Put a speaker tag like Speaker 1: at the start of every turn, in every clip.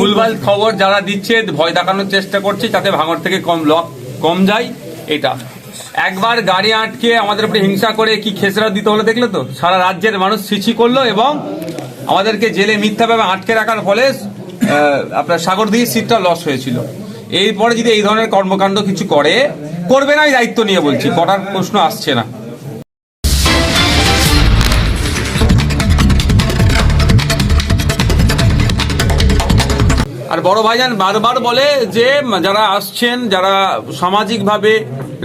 Speaker 1: ভুলভাল খবর যারা দিচ্ছে, ভয় দেখানোর চেষ্টা করছে যাতে ভাঙর থেকে কম লক, কম যায়, এটা। একবার গাড়ি আটকে আমাদের উপরে হিংসা করে কি খেসরা দিতে হলো দেখলে তো? সারা রাজ্যের মানুষ সিচি করল এবং আমাদেরকে জেলে মিথ্যাভাবে আটকে রাখার ফলে আপনার সাগর দিয়ে সিটটা লস হয়েছিল। এরপরে যদি এই ধরনের কর্মকাণ্ড কিছু করে, করবে না এই দায়িত্ব নিয়ে বলছি করার প্রশ্ন আসছে না। আর বড় ভাইজান বারবার বলে যে যারা আসছেন যারা সামাজিকভাবে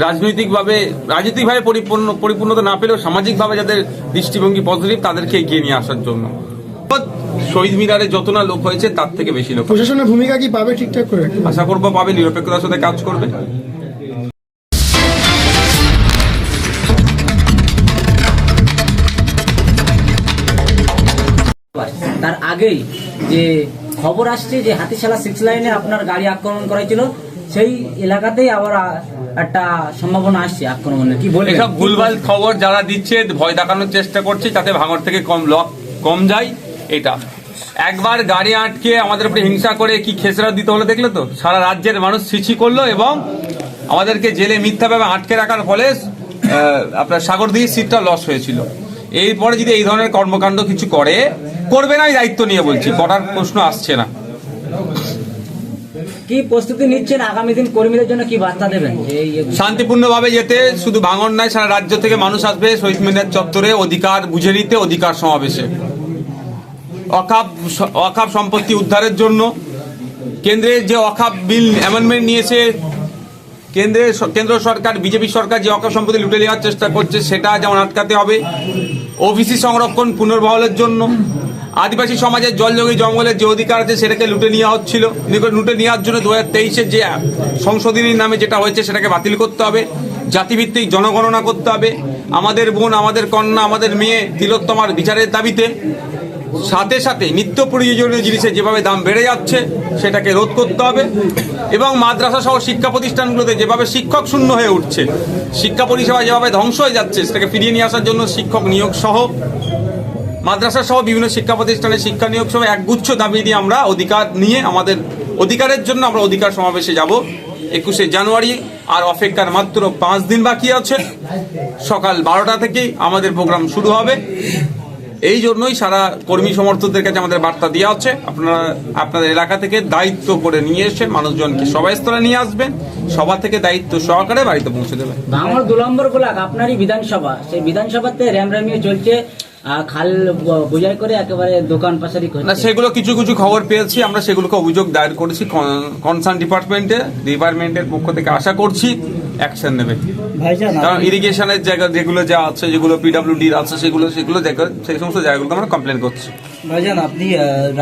Speaker 1: রাজনৈতিকভাবে রাজনৈতিকভাবে পরিপূর্ণ পরিপূর্ণতা না পেলেও সামাজিকভাবে যাদের দৃষ্টিভঙ্গি পজিটিভ তাদেরকে এগিয়ে নিয়ে আসার জন্য। শহীদ মিনারে যত না লোক হয়েছে তার থেকে বেশি লোক
Speaker 2: প্রশাসনের ভূমিকা কি পাবে ঠিকঠাক করে
Speaker 1: আশা করব পাবে নিরপেক্ষতার সাথে কাজ করবে।
Speaker 3: তার আগেই যে খবর আসছে যে হাতিশালা সিক্স লাইনে আপনার গাড়ি আক্রমণ করা হয়েছিল সেই এলাকাতেই আবার একটা সম্ভাবনা আসছে আক্রমণের। কি বলবেন?
Speaker 1: এসব ভুলভাল খবর যারা দিচ্ছে, ভয় দেখানোর চেষ্টা করছে যাতে ভাঙর থেকে কম লক কম যায়, এটা। একবার গাড়ি আটকে আমাদের উপরে হিংসা করে কি খেসরা দিতে হলো দেখলে তো? সারা রাজ্যের মানুষ সিচি করল এবং আমাদেরকে জেলে মিথ্যাভাবে আটকে রাখার ফলে আপনার সাগর দিয়ে সিটটা লস হয়েছিল। এরপরে যদি এই ধরনের কর্মকাণ্ড কিছু করে করবে না দায়িত্ব নিয়ে বলছি। করার প্রশ্ন আসছে না।
Speaker 3: কি প্রস্তুতি নিচ্ছেন? আগামী দিন কর্মীদের জন্য কি বার্তা দেবেন?
Speaker 1: শান্তিপূর্ণভাবে যেতে শুধু ভাঙন নয় সারা রাজ্য থেকে মানুষ আসবে শহীদ মিনার চত্বরে অধিকার বুঝে নিতে অধিকার সমাবেশে। অকাপ অকাপ সম্পত্তি উদ্ধারের জন্য কেন্দ্রের যে অকাপ বিল অ্যামেন্ডমেন্ট নিয়েছে কেন্দ্রের কেন্দ্র সরকার বিজেপি সরকার যে অকাপ সম্পত্তি লুটে নেওয়ার চেষ্টা করছে সেটা যেমন আটকাতে হবে ওবিসি সংরক্ষণ পুনর্বহলের জন্য। আদিবাসী সমাজের জলযোগী জঙ্গলের যে অধিকার আছে সেটাকে লুটে নেওয়া হচ্ছিল। লুটে নেওয়ার জন্য দু হাজার তেইশে যে সংশোধনীর নামে যেটা হয়েছে সেটাকে বাতিল করতে হবে, জাতিভিত্তিক জনগণনা করতে হবে। আমাদের বোন, আমাদের কন্যা, আমাদের মেয়ে তিলোত্তমার বিচারের দাবিতে সাথে সাথে নিত্য প্রয়োজনীয় জিনিসের যেভাবে দাম বেড়ে যাচ্ছে সেটাকে রোধ করতে হবে এবং মাদ্রাসা সহ শিক্ষা প্রতিষ্ঠানগুলোতে যেভাবে শিক্ষক শূন্য হয়ে উঠছে, শিক্ষা পরিষেবা যেভাবে ধ্বংস হয়ে যাচ্ছে সেটাকে ফিরিয়ে নিয়ে আসার জন্য শিক্ষক নিয়োগ সহ মাদ্রাসা সহ বিভিন্ন শিক্ষা প্রতিষ্ঠানে শিক্ষা নিয়োগ সহ একগুচ্ছ দাবি দিয়ে আমরা অধিকার নিয়ে আমাদের অধিকারের জন্য আমরা অধিকার সমাবেশে যাব। একুশে জানুয়ারি, আর অপেক্ষার মাত্র পাঁচ দিন বাকি আছে। সকাল বারোটা থেকেই আমাদের প্রোগ্রাম শুরু হবে। এই জন্যই সারা কর্মী সমর্থকদের কাছে আমাদের বার্তা দেওয়া হচ্ছে। আপনারা, আপনাদের এলাকা থেকে দায়িত্ব করে নিয়ে এসে মানুষজনকে সভাস্থলে নিয়ে আসবেন। সভা থেকে দায়িত্ব সহকারে বাড়িতে পৌঁছে দেবেন।
Speaker 3: আমার দু নম্বর গোলাক আপনারই বিধানসভা। সেই বিধানসভাতে র্যামরামিয়ে চলছে খাল বোঝাই করে একেবারে দোকান পাশারি
Speaker 1: না সেগুলো কিছু কিছু খবর পেয়েছি আমরা সেগুলোকে অভিযোগ দায়ের করেছি কনসার্ন ডিপার্টমেন্টে ডিপার্টমেন্টের পক্ষ থেকে আশা করছি অ্যাকশন নেবে।
Speaker 4: ভাইজান
Speaker 1: কারণ ইরিগেশনের জায়গা যেগুলো যা আছে যেগুলো পিডাব্লিউডির আছে সেগুলো সেগুলো জায়গা সেই সমস্ত জায়গাগুলোতে আমরা কমপ্লেন করছি।
Speaker 4: ভাইজান, আপনি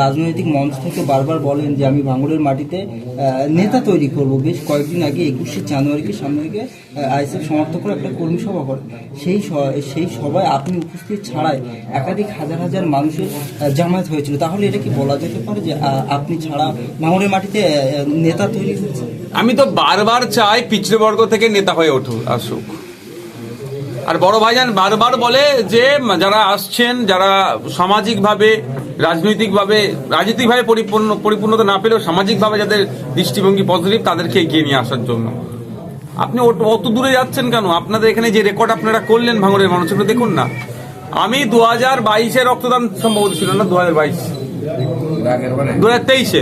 Speaker 4: রাজনৈতিক মঞ্চ থেকে বারবার বলেন যে আমি ভাঙড়ের মাটিতে নেতা তৈরি করব। বেশ কয়েকদিন আগে একুশে জানুয়ারিকে সামনে রেখে সমাপ্ত করে একটা কর্মী সভা করেন সেই সেই সভায় আপনি উপস্থিত ছাড়াই একাধিক হাজার হাজার মানুষের জামায়াত হয়েছিল। তাহলে এটা কি বলা যেতে পারে যে আপনি ছাড়া ভাঙড়ের মাটিতে নেতা তৈরি হচ্ছে
Speaker 1: আমি তো বারবার চাই পিছড়ে বর্গ থেকে নেতা হয়ে উঠুক, আসুক। আর বড় ভাইজান বারবার বলে যে, যারা আসছেন, যারা সামাজিকভাবে, রাজনৈতিকভাবে রাজনৈতিকভাবে পরিপূর্ণ, পরিপূর্ণতা না পেলেও সামাজিকভাবে যাদের দৃষ্টিভঙ্গি পজিটিভ তাদেরকে এগিয়ে নিয়ে আসার জন্য। আপনি অত দূরে যাচ্ছেন কেন? আপনাদের এখানে যে রেকর্ড আপনারা করলেন ভাঙড়ের মানুষ দেখুন না। আমি দু হাজার বাইশে রক্তদান সম্ভবত ছিল না, দু হাজার বাইশ। দু হাজার তেইশে।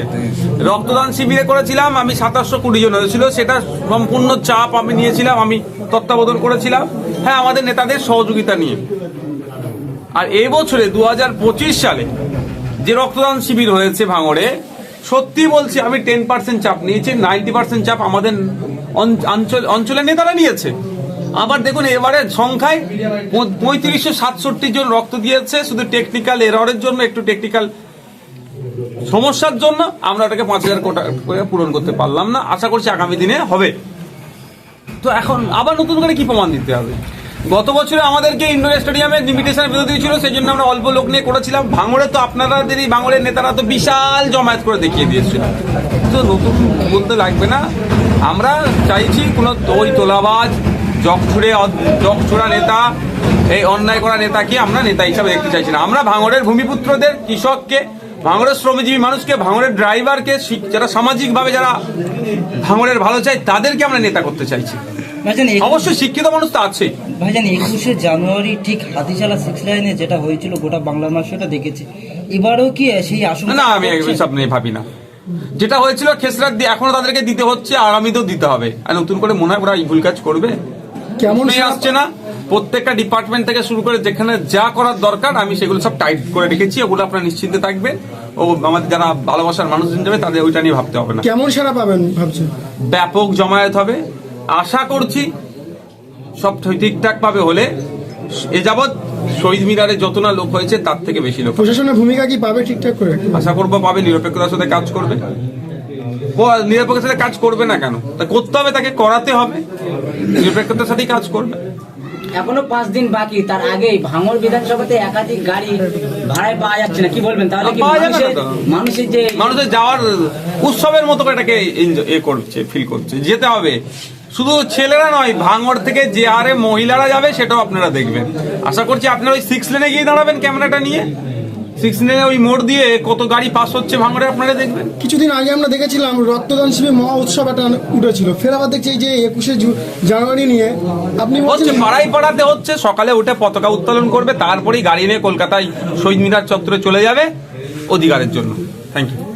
Speaker 1: রক্তদান শিবিরে করেছিলাম আমি সাতাশশো কুড়ি জন হয়েছিল সেটা সম্পূর্ণ চাপ আমি নিয়েছিলাম আমি তত্ত্বাবধান করেছিলাম। হ্যাঁ আমাদের নেতাদের সহযোগিতা নিয়ে। আর এই বছরে দু হাজার পঁচিশ সালে যে রক্তদান শিবির হয়েছে ভাঙড়ে সত্যি বলছি আমি টেন পার্সেন্ট চাপ নিয়েছি নাইনটি পার্সেন্ট চাপ আমাদের অঞ্চল অঞ্চলের নেতারা নিয়েছে। আবার দেখুন এবারে সংখ্যায় পঁয়ত্রিশশো সাতষট্টি জন রক্ত দিয়েছে শুধু টেকনিক্যাল এররের জন্য একটু টেকনিক্যাল সমস্যার জন্য আমরা ওটাকে পাঁচ হাজার করে পূরণ করতে পারলাম না। আশা করছি আগামী দিনে হবে। তো এখন আবার নতুন করে কি প্রমাণ দিতে হবে? গত বছরে আমাদেরকে ইন্ডোর স্টেডিয়ামে লিমিটেশন বিরোধী ছিল সেই জন্য আমরা অল্প লোক নিয়ে করেছিলাম। ভাঙড়ে তো আপনারা যদি ভাঙড়ের নেতারা তো বিশাল জমায়েত করে দেখিয়ে দিয়েছিল। তো নতুন বলতে লাগবে না। আমরা চাইছি কোনো ওই তোলাবাজ, জগছুড়ে জগছুড়া নেতা, এই অন্যায় করা নেতাকে আমরা নেতা হিসাবে দেখতে চাইছি না। আমরা ভাঙড়ের ভূমিপুত্রদের, কৃষককে ভাঙড়ের শ্রমজীবী মানুষকে ভাঙড়ের ড্রাইভারকে যারা সামাজিকভাবে যারা ভাঙড়ের ভালো চায় তাদেরকে আমরা নেতা করতে চাইছি। অবশ্যই শিক্ষিত মানুষ তো আছেই
Speaker 4: ভাইজান একুশে জানুয়ারি ঠিক হাতিশালা সিক্স লাইনে যেটা হয়েছিল গোটা বাংলা মাস সেটা দেখেছে। এবারেও কি সেই আশঙ্কা
Speaker 1: না আমি? এসব নিয়ে ভাবি না। যেটা হয়েছিল খেসরাত দিয়ে এখনও তাদেরকে দিতে হচ্ছে আগামীতেও দিতে হবে। আর নতুন করে মনে হয় ওরা এই ভুল কাজ করবে।
Speaker 2: কেমন
Speaker 1: মনে আসছে না। প্রত্যেকটা ডিপার্টমেন্ট থেকে শুরু করে যেখানে যা করার দরকার আমি সেগুলো সব টাইট করে রেখেছি। ওগুলো আপনারা নিশ্চিন্তে থাকবেন। ও আমাদের যারা ভালোবাসার মানুষজন যাবে তাদের ওইটা নিয়ে ভাবতে হবে না।
Speaker 2: কেমন সারা পাবেন ভাবছেন?
Speaker 1: ব্যাপক জমায়েত হবে। আশা করছি সব ঠিকঠাক ভাবে হলে। এ যাবৎ শহীদ মিনারে যত না লোক হয়েছে তার থেকে বেশি লোক
Speaker 2: প্রশাসনের ভূমিকা কি পাবে ঠিকঠাক করে?
Speaker 1: আশা করব পাবে নিরপেক্ষতার সাথে কাজ করবে। ও নিরপেক্ষতার সাথে কাজ করবে না কেন? তা করতে হবে তাকে করাতে হবে। নিরপেক্ষতার সাথেই কাজ করবে।
Speaker 3: এখনও পাঁচ দিন বাকি তার আগেই ভাঙর বিধানসভাতে একাধিক গাড়ি ভাড়ায় পাওয়া যাচ্ছে না কি বলবেন? তাহলে কি মানুষের যে
Speaker 1: মানুষের যাওয়ার উৎসবের মতো এটাকে এ করছে ফিল করছে যেতে হবে। শুধু ছেলেরা নয় ভাঙড় থেকে যে হারে মহিলারা যাবে সেটাও আপনারা দেখবেন। আশা করছি আপনারা ওই সিক্স লেনে গিয়ে দাঁড়াবেন ক্যামেরাটা নিয়ে। সিক্স লেনে ওই মোড় দিয়ে কত গাড়ি পাস হচ্ছে ভাঙড়ে আপনারা দেখবেন?
Speaker 2: কিছুদিন আগে আমরা দেখেছিলাম রক্তদান শিবির মহা উৎসব একটা উঠেছিল। ফের আবার দেখছি যে একুশে জানুয়ারি নিয়ে আপনি
Speaker 1: হচ্ছে
Speaker 2: বলছেন
Speaker 1: পাড়ায় পাড়াতে হচ্ছে সকালে উঠে পতাকা উত্তোলন করবে তারপরেই গাড়ি নিয়ে কলকাতায় শহীদ মিনার চত্বরে চলে যাবে অধিকারের জন্য। Thank you